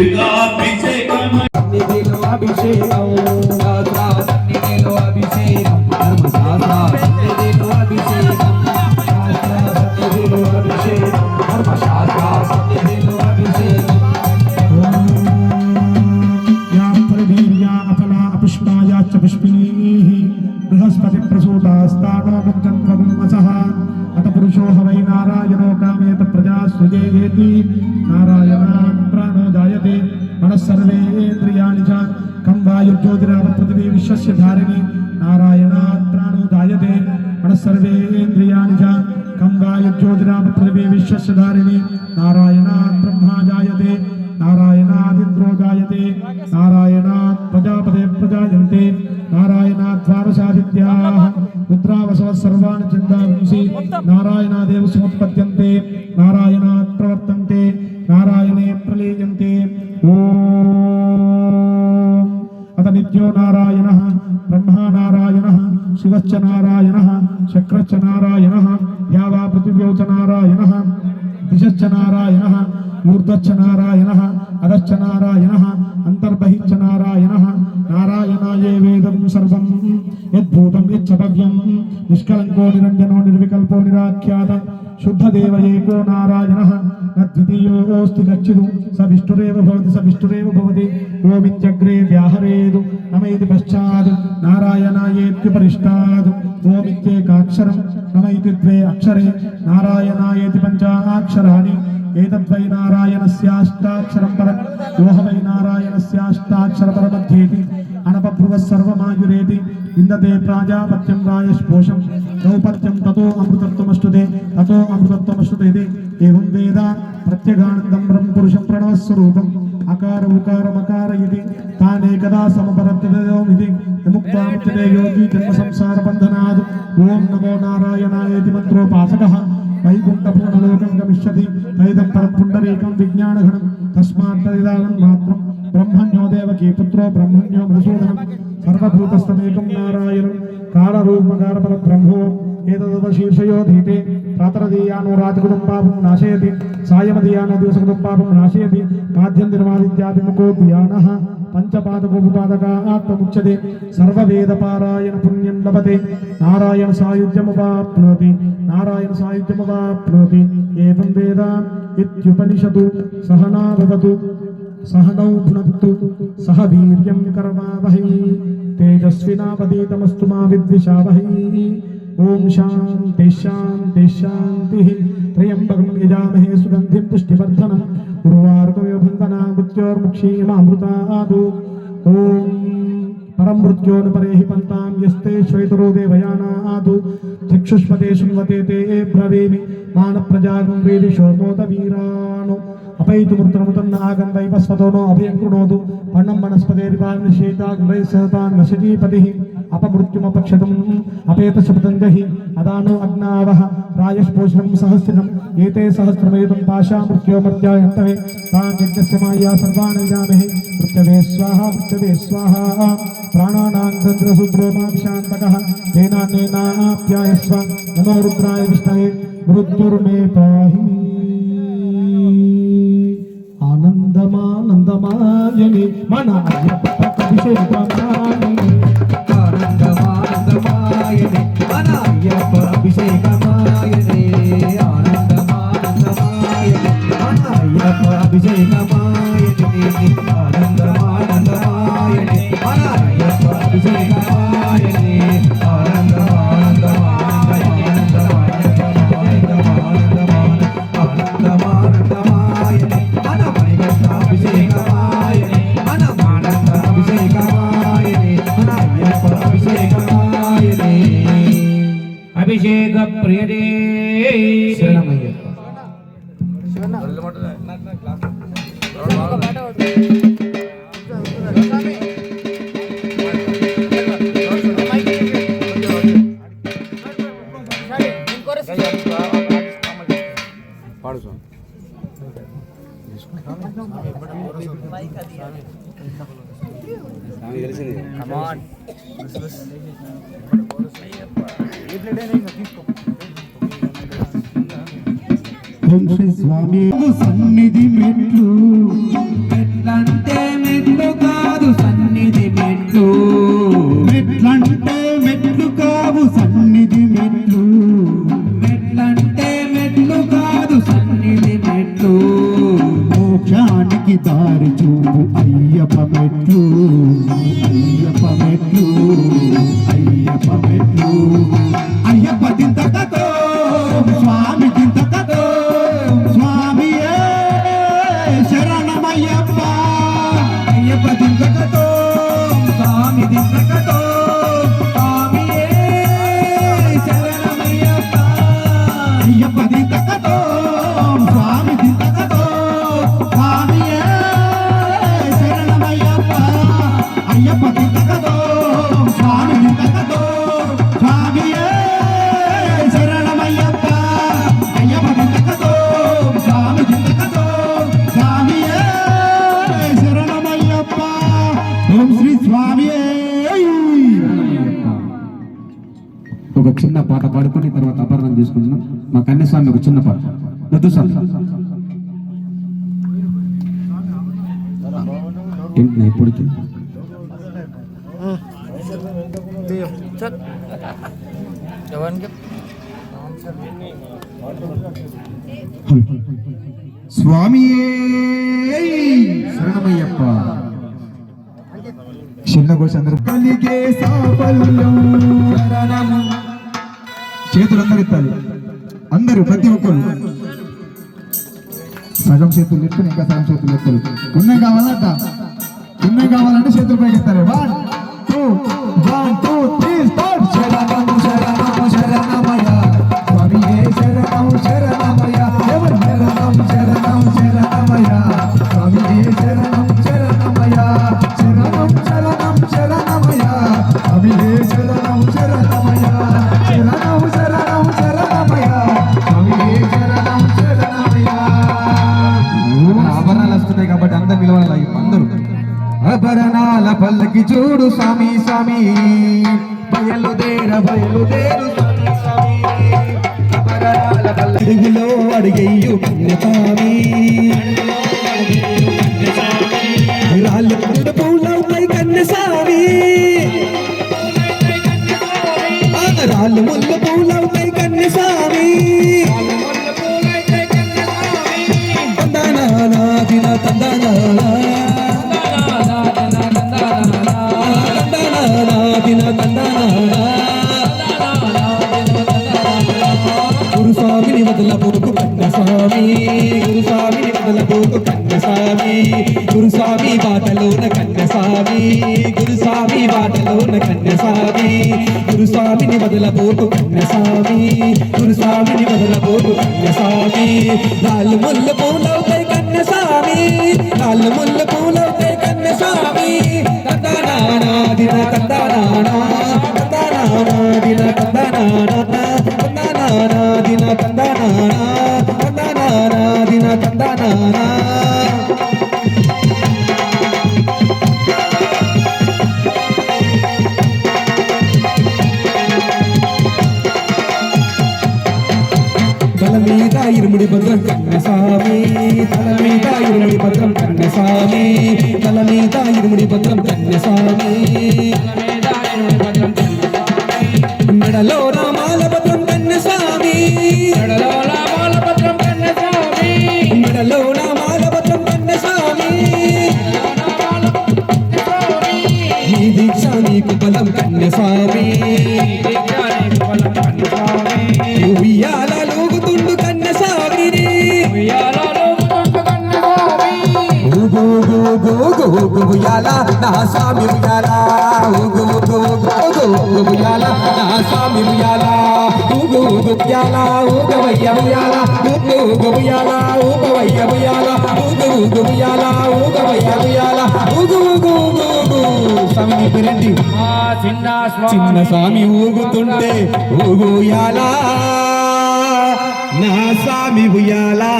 అభిషేకం అభిషేకం वायुर्ज्योतिरापपृथिवी विश्वस्य धारिणि नारायणात् प्राणो जायते मनः सर्वेन्द्रियाणि च कं वायुर्ज्योतिरापपृथिवी विश्वस्य धारिणि नारायणात् ब्रह्मा जायते नारायणादिन्द्रो जायते नारायणात् प्रजापते प्रजायन्ते नारायणात् द्वादशादित्याः रुद्रावसवः सर्वाणि चन्दांसि नारायणादेव समुत्पद्यन्ते नारायणात् प्रवर्तन्ते ఊర్ధచ్చ నారాయణ అధశ్చ నారాయణ అంతర్బహిచ్చ నారాయణ నారాయణాయే వేదం సర్వం యద్భూతం యచ్చటవ్యం నిష్కలంకో నిరంజనో నిర్వికల్పో నిరాఖ్యాత శుద్ధదేవ ఏకో నారాయణ ద్వితీయోస్తి గచ్చిదు స విష్ణురేవ భవతి స విష్ణురేవ భవతి ఓమిత్యగ్రే వ్యాహరేదు నమైతి పశ్చాద్ పశ్చాదు నారాయణాయేత్యుపరిష్టాదు ఓమిత్యేకాక్షరం నమైతి ద్వే అక్షరే నారాయణాయేతి పంచాక్షరాణి ఏతద్వై నారాయణస్యాష్టాక్షరం పరం యోహ వై నారాయణస్యాష్టాక్షరపరమధ్యేతి అనపభ్రువ సర్వమాయురేతి విందతే ప్రాజాపత్యం రాయస్పోషం దౌపత్యం తతో అమృతత్వమస్తుతే తతో అమృతత్వమస్తుతే ఏం వేద ప్రత్యగానందం బ్రహ్మ పురుషం ప్రణవస్వరూపం అకార ఉకారమకార ఇది తానే కదా సమపరత్యదయం ఇది ముక్తాముచ్యతే యోగి జన్మ సంసార బంధనాదు ఓం నమో నారాయణాయేతి మంత్రోపాసక వైకుంఠపూర్ణలోకం గమిష్యతి తైతం పరపుండరీకం విజ్ఞానఘనం తస్మాత్తదిదానం మాత్రం బ్రహ్మణ్యో దేవకీ పుత్రో బ్రహ్మణ్యో మధుసూదనం సర్వభూతస్థమేకం నారాయణం కాళరూపకారపర బ్రహ్మో ఏతదవ శీర్షయో ధీతే ప్రాతరదీయాను రాజకులం పాపం నాశయతి సాయమదీయాను దివసకులం పాపం నాశయతి మాధ్యం నిర్మాదిత్యాభిముఖో ధ్యాన పంచపాదోపాదకాత్మముచ్చతే సర్వవేదపారాయణ పుణ్యం లభతే. నారాయణ సాయుధ్యమువాప్నోతి నారాయణ సాయుధ్యమువాప్నోతి ఏం వేద ఇత్యుపనిషదు సహనాభవతు సహనౌ భునక్తు సహ వీర్యం కర్మావహై తేజస్వినాపదీతమస్తు మా విద్విషావహై. ఓం శాంతి శాంతి శాంతి. त्र्यम्बकं यजामहे सुगन्धिं पुष्टिवर्धनम् उर्वारुकमिव बन्धना मृत्योर्मुक्षीयमामृतादु ॐ परं मृत्योनुपरेहि पन्तां यस्ते श्वेतरो देवयानादु चक्षुष्पते शृण्वते ते ब्रवीमि मानप्रजागं वेदिशो ಅಪೈತು ಮೃತೃಮೃತನ್ನ ಆಗಂಧೈವ ಸ್ವತೋನೋ ಅಭಿಯಂಕೃಣೋದು ಪಣ್ಣಂ ಮನಸ್ಪದೇರಿವಾಗ್ನಿಷೇತಾಗ್ರೈ ಸಹತಾನ್ ನಶಜೀಪತಿ ಅಪಮೃತ್ಯುಮಪಕ್ಷತಂ ಅಪೇತ ಶಬ್ದಂಗಹಿ ಅದಾನೋ ಅಗ್ನಾವಹ ರಾಯಷ್ಪೋಷಣಂ ಸಹಸ್ರಂ ಏತೆ ಸಹಸ್ರಮೇತಂ ಪಾಶಾ ಮೃತ್ಯೋಮರ್ತ್ಯಾಯಂತವೆ ತಾನ್ ಯಜ್ಞಸ್ಯ ಮಾಯಾ ಸರ್ವಾಣಿಜಾಮಹಿ ಮೃತ್ಯವೆ ಸ್ವಾಹ ಮೃತ್ಯವೆ ಸ್ವಾಹ ಪ್ರಾಣಾನಾಂ ಚಂದ್ರಸುಬ್ರೋಮಾಂಶಾಂತಕಃ ನೇನಾನೇನಾಪ್ಯಾಯಸ್ವ ನಮೋ ರುದ್ರಾಯ ವಿಷ್ಣವೆ ಮೃತ್ಯುರ್ಮೇ ಪಾಹಿ பரந்தமாயனி மனாய பட்ட கவிசை తెలిసింది వెంకటేశ్వర స్వామి. సన్నిధి మెట్లు. మెట్లంటే మెట్లు కాదు సన్నిధి మెట్లు. మెట్లంటే మెట్లు కావు సన్నిధి మెట్లు. మెట్లంటే మెట్లు కాదు సన్నిధి మెట్లు. మోక్షానికి దారి చూపు అయ్యప్ప మెట్లు. పాట పాడుకొని తర్వాత అపహరణం తీసుకుంటున్నాం మా కన్యస్వామి ఒక చిన్న పాట. వద్దు సార్ ఏంటి నా ఇప్పటికి? స్వామియే శరణమయ్యప్ప. చిన్న కోసం అందరూ. కలిగే సాఫల్యం. చేతులు అందరు ఎత్తాలి అందరూ ప్రతి ఒక్కరు. సగం చేతులు ఎత్తుని ఇంకా సగం చేతులు ఎత్తారు. ఉన్నాయి కావాలంట. ఉన్నాయి కావాలంటే చేతులు పైకి ఎత్తాలి one two one two three start పల్లకి చూడు స్వామి స్వామి. బయలుదేర బయలుదేరు అడుగులో అడిగయ్యు కన్యస్వామి రాళ్ళు పుట్టిన కన్యస్వామి రాళ్ళు ముళ్ళు పూలవుతాయి గురుస్వామి బాటలోన కన్యస్వామి గురుస్వామి బాటలోన కన్యస్వామి గురుస్వామిని వదలబోకు కన్యస్వామి గురుస్వామిని వదలబోకు కన్యస్వామి. నాలుగు ముళ్ళ పూలవుతాయి కన్యస్వామి నాలుగు ముళ్ళ పూలవుతాయి కన్యస్వామి. తందనానా దిన తందనానా తందనానా దిన తందనానా తందనానా దిన తందనానా తందనానా దిన தலைமீதா இருமுடி பத்திரம். கண்ணசாமி தலைமீதா இருமுடி பத்திரம். கண்ணசாமி தலைமீதா இருமுடி பத்திரம். கண்ணசாமி மெடலோ ராமால பத்திரம். கண்ணசாமி. மெடலோ ராமால பத்திரம் கண்ணசாமி. பத்திரம் கண்ணசாமி. கண்ணசாமி. நீதி ఊగు ఉయ్యాల నా స్వామి ఉయ్యాల ఊగు ఊగు ఊగు ఊగు ఉయ్యాల నా స్వామి ఉయ్యాల ఊగు ఊగు ఉయ్యాల ఊగవయ్య ఉయ్యాల ఊగు ఊగు ఉయ్యాల ఊగవయ్య ఉయ్యాల ఊగు ఊగు ఉయ్యాల ఊగవయ్య ఉయ్యాల ఊగు ఊగు ఊగు ఊగు స్వామి నీ పేరేంటి చిన్న స్వామి ఊగుతుంటే ఊగుయాలా నా స్వామి ఉయ్యాలా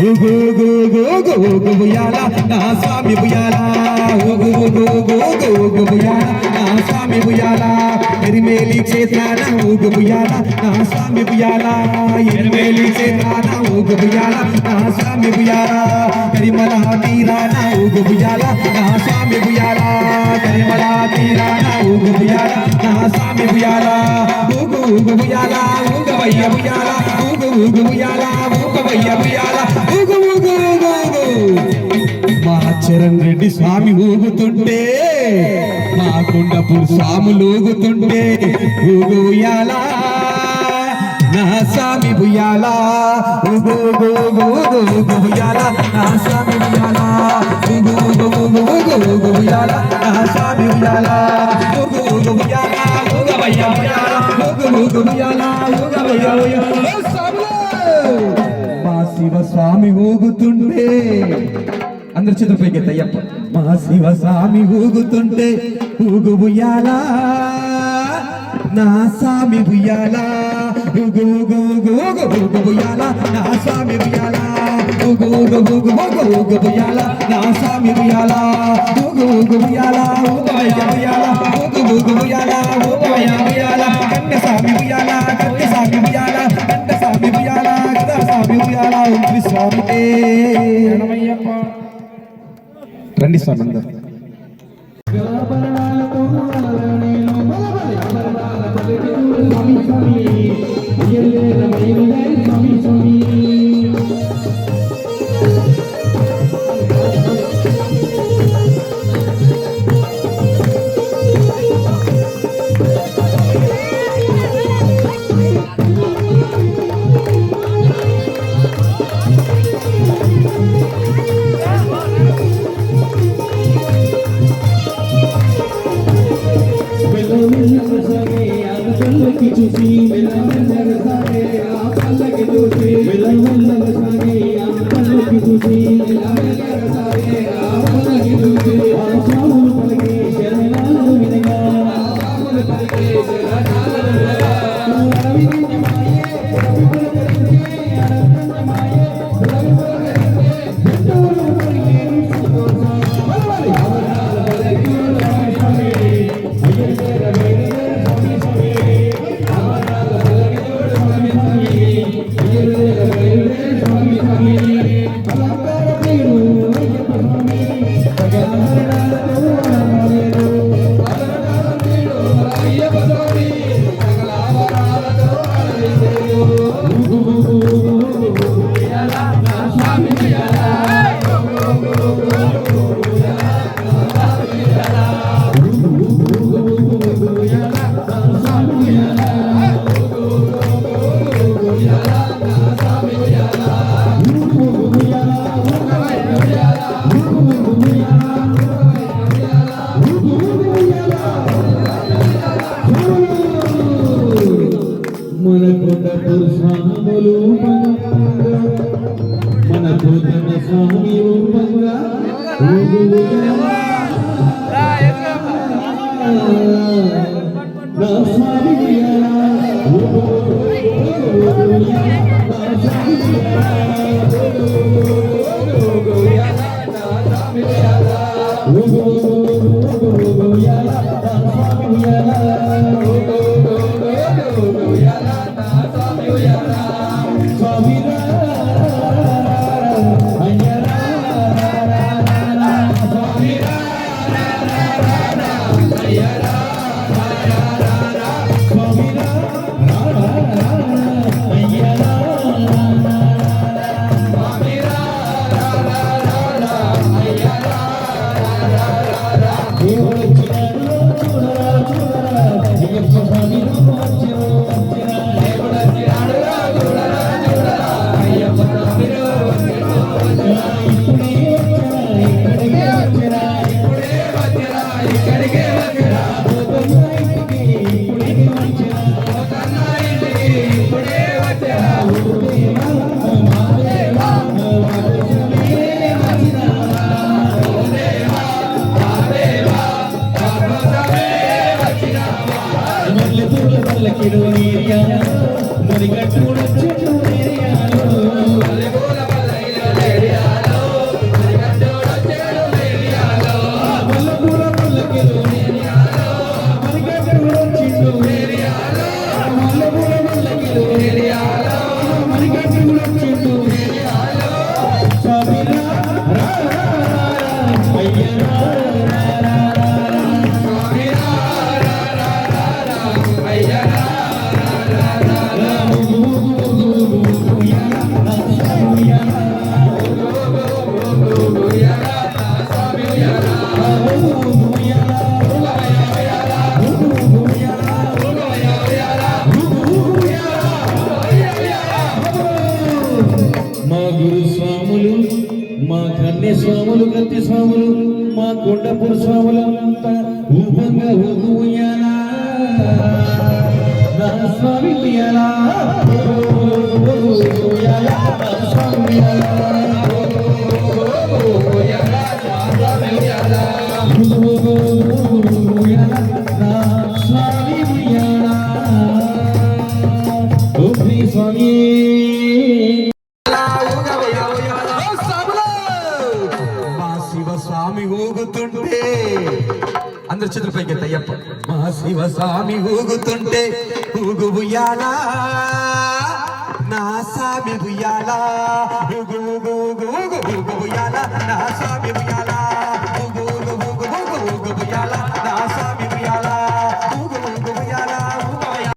ఊగు ఊగు ఊగు ఊగు ఊగు ఉయ్యాలా నా స్వామి ఉయ్యాలా ఊగు ఊగు ఊగు ఊగు ఊగు ఉయ్యాలా నా స్వామి ఉయ్యాలా ఎరిమేలి క్షేత్రాన ఊగు ఉయ్యాలా నా స్వామి ఉయ్యాలా ఎరిమేలి క్షేత్రాన ఊగు ఉయ్యాలా నా స్వామి ఉయ్యాలా కరిమల తీరాన ఊగు ఉయ్యాలా నా స్వామి ఉయ్యాలా కరిమల తీరాన ఊగు ఉయ్యాలా నా స్వామి ఉయ్యాలా ఊగు ఊగు ఉయ్యాలా ఊగవయ్య చరణ్ రెడ్డి స్వామి ఊగుతుంటే మా కుండపూర్ స్వాములు ఊగుతుంటే ఊగు ఉయ్యాలా నా స్వామి బుయ్యాలా ఊగు ఊగు ఊగు ఊగు ఉయ్యాలా నా స్వామి ఊగు ఊగు ఊగు ఊగు ఊగు ఉయ్యాలా నా స్వామి ఉయ్యాలా ఊగు ఊగు ఉయ్యాలా ఊగవయ్య ఉయ్యాలా ఊగు ఊగు ఉయ్యాలా ఊగవయ్య ఉయ్యాలా మా శివ స్వామి ఊగుతుంటే అందరి చేతులపైకి అయ్యప్ప మా శివ స్వామి ఊగుతుంటే ఊగు బుయ్యాలా? నా స్వామి బుయ్యాలా? ఊగు ఊగు ఊగు ఊగు ఊగు బుయ్యాలా? నా స్వామి బుయ్యాలా? ఊగు ఊగు ఊగు ఊగు ఊగు బుయ్యాలా? నా స్వామి బుయ్యాలా? ఊగు ఊగు బుయ్యాలా? ఊగవయ్య బుయ్యాలా? ఊగు ఊగు బుయ్యాలా? ఊగవయ్య బుయ్యాలా? కన్న స్వామి బుయ్యాలా? కన్న స్వామి బుయ్యాలా? కన్న స్వామి బుయ్యాలా? కన్న స్వామి బుయ్యాలా? ఉంది స్వామి రండి స్వామి నా గొలుగత్తి స్వాములు మా కొండపూర్ స్వాములంతా ఊపంగా ఊగు ఉయ్యాలా స్వామి ఉయ్యాలా స్వామి ఉయ్యాలా Swami ಶಿವಸ್ವಾಮಿ ಹೋಗು